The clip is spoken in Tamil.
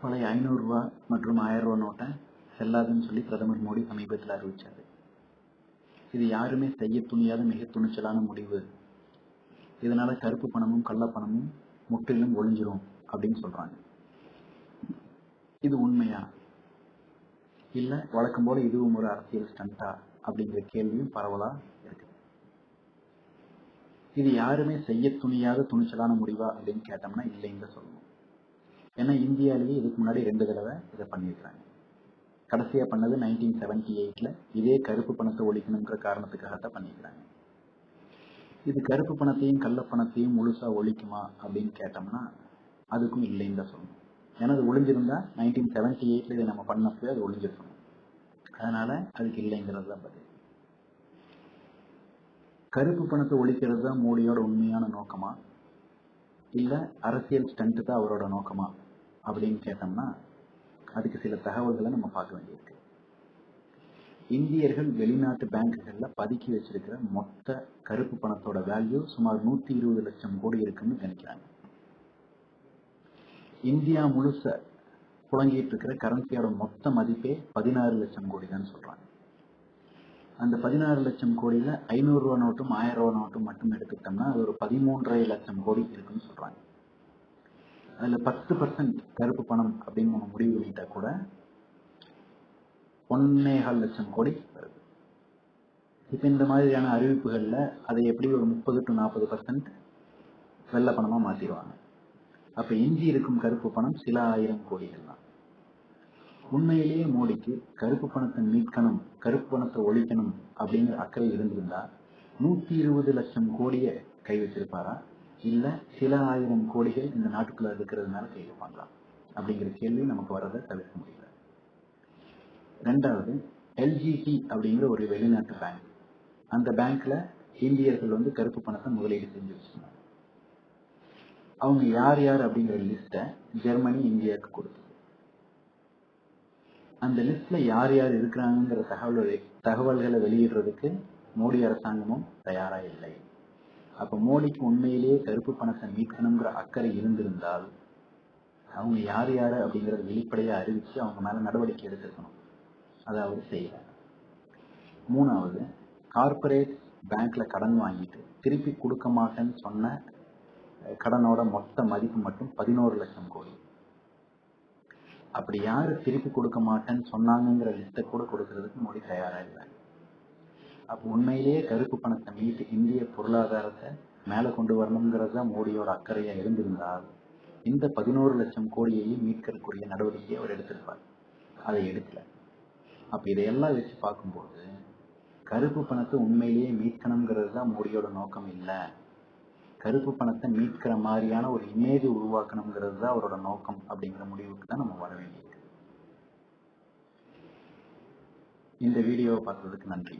பழைய ஐநூறுரூவா மற்றும் ஆயிரம் ரூபா நோட்டை செல்லாதுன்னு சொல்லி பிரதமர் மோடி சமீபத்தில் அறிவிச்சாரு. இது யாருமே செய்ய துணியாத மிக துணிச்சலான முடிவு. இதனால கருப்பு பணமும் கள்ளப்பணமும் முற்றிலும் ஒளிஞ்சிரும் அப்படின்னு சொல்றாங்க. இது உண்மையா? இல்ல வழக்கம் போல இதுவும் ஒரு அரசியல் ஸ்டண்டா அப்படிங்கிற கேள்வியும் பரவலா இருக்கு. இது யாருமே செய்ய துணியாத துணிச்சலான முடிவா அப்படின்னு கேட்டோம்னா இல்லைன்னு சொல்லணும். ஏன்னா இந்தியாவிலேயே இதுக்கு முன்னாடி ரெண்டு தடவை இதை பண்ணியிருக்காங்க. கடைசியா பண்ணது நைன்டீன் செவன்டி எயிட்டில் இதே கருப்பு பணத்தை ஒழிக்கணுங்கிற காரணத்துக்காகத்தான் பண்ணியிருக்காங்க. இது கருப்பு பணத்தையும் கள்ள பணத்தையும் முழுசா ஒழிக்குமா அப்படின்னு கேட்டோம்னா அதுக்கும் இல்லைன்னு தான் சொல்லணும். ஏன்னா அது ஒளிஞ்சிருந்தா நைன்டீன் செவன்டி எயிட்டில் இதை நம்ம பண்ணப்போ அது ஒழிஞ்சிருக்கணும். அதனால அதுக்கு இல்லைங்கிறது தான் பதில். கருப்பு பணத்தை ஒழிக்கிறது தான் மோடியோட உண்மையான நோக்கமா? இல்லை அரசியல் ஸ்டண்ட்டு தான் அவரோட நோக்கமா? அப்படின்னு கேட்டோம்னா அதுக்கு சில தகவல்களை நம்ம பார்க்க வேண்டியிருக்கு. இந்தியர்கள் வெளிநாட்டு பேங்குகள்ல பதுக்கி வச்சிருக்கிற மொத்த கருப்பு பணத்தோட வேல்யூ சுமார் நூத்தி இருபது லட்சம் கோடி இருக்குன்னு நினைக்கிறாங்க. இந்தியா முழுச புழங்கிட்டு இருக்கிற கரன்சியோட மொத்த மதிப்பே பதினாறு லட்சம் கோடி தான் சொல்றாங்க. அந்த பதினாறு லட்சம் கோடியில ஐநூறு ரூபா நோட்டும் ஆயிரம் ரூபா நோட்டும் மட்டும் எடுத்துக்கிட்டோம்னா அது ஒரு பதிமூன்றரை லட்சம் கோடி இருக்குன்னு சொல்றாங்க. அதுல பத்து பர்சன்ட் கருப்பு பணம் அப்படின்னு நம்ம முடிவு பண்ணிட்டா கூட ஒன்னேகால் லட்சம் கோடி வருது. இப்போ இந்த மாதிரியான அறிவிப்புகள்ல அதை எப்படி ஒரு முப்பது டு நாற்பது பர்சன்ட் வெள்ள பணமா மாத்திடுவாங்க? அப்ப எஞ்சி இருக்கும் கருப்பு பணம் சில ஆயிரம் கோடிகள் தான். உண்மையிலேயே மோடிக்கு கருப்பு பணத்தை மீட்கணும் கருப்பு பணத்தை ஒழிக்கணும் அப்படிங்கிற அக்கறை இருந்திருந்தா நூத்தி இருபது லட்சம் கோடியை கை வச்சிருப்பாரா? இல்ல சில ஆயிரம் கோடிகள் இந்த நாட்டுக்குள்ள இருக்கிறதுனால கை பண்ணலாம் அப்படிங்கிற கேள்வி நமக்கு வர்றதை தவிர்க்க முடியல. ரெண்டாவது எல்ஜிசி அப்படிங்கிற ஒரு வெளிநாட்டு பேங்க் அந்த பேங்க்ல இந்தியர்கள் வந்து கருப்பு பணத்தை முதலீடு செஞ்சு வச்சிருந்தாங்க. அவங்க யார் யார் அப்படிங்கிற லிஸ்ட்டை ஜெர்மனி இந்தியாவுக்கு கொடுத்தது. அந்த லிஸ்ட்ல யார் யார் இருக்கிறாங்கிற தகவல் தகவல்களை வெளியிடுறதுக்கு மோடி அரசாங்கமும் தயாரா இல்லை. அப்ப மோடிக்கு உண்மையிலேயே கருப்பு பணத்தை மீட்கணுங்கிற அக்கறை இருந்திருந்தால் அவங்க யார் யாரு அப்படிங்கறத வெளிப்படையாக அறிவிச்சு அவங்க மேல நடவடிக்கை எடுத்திருக்கணும். அதாவது செய்யல. மூணாவது கார்பரேட் பேங்க்ல கடன் வாங்கிட்டு திருப்பி கொடுக்க மாட்டேன்னு சொன்ன கடனோட மொத்த மதிப்பு மட்டும் பதினோரு லட்சம் கோடி. அப்படி யாரு திருப்பி கொடுக்க மாட்டேன்னு சொன்னாங்கிற லிஸ்ட்டை கூட கொடுக்கறதுக்கு மோடி தயாரா இல்லை. அப்போ உண்மையிலேயே கருப்பு பணத்தை மீட்டு இந்திய பொருளாதாரத்தை மேல கொண்டு வரணுங்கிறது தான் மோடியோட அக்கறையாக இருந்திருந்தால் இந்த பதினோரு லட்சம் கோடியையும் மீட்கக்கூடிய நடவடிக்கையை அவர் எடுத்திருப்பார். அதை எடுக்கல. அப்ப இதையெல்லாம் வச்சு பார்க்கும்போது கருப்பு பணத்தை உண்மையிலேயே மீட்கணுங்கிறது தான் மோடியோட நோக்கம் இல்லை. கருப்பு பணத்தை மீட்கிற மாதிரியான ஒரு இமேஜ் உருவாக்கணுங்கிறது தான் அவரோட நோக்கம் அப்படிங்கிற முடிவுக்கு தான் நம்ம வர வேண்டியது இந்த வீடியோவை பார்த்ததுக்கு நன்றி.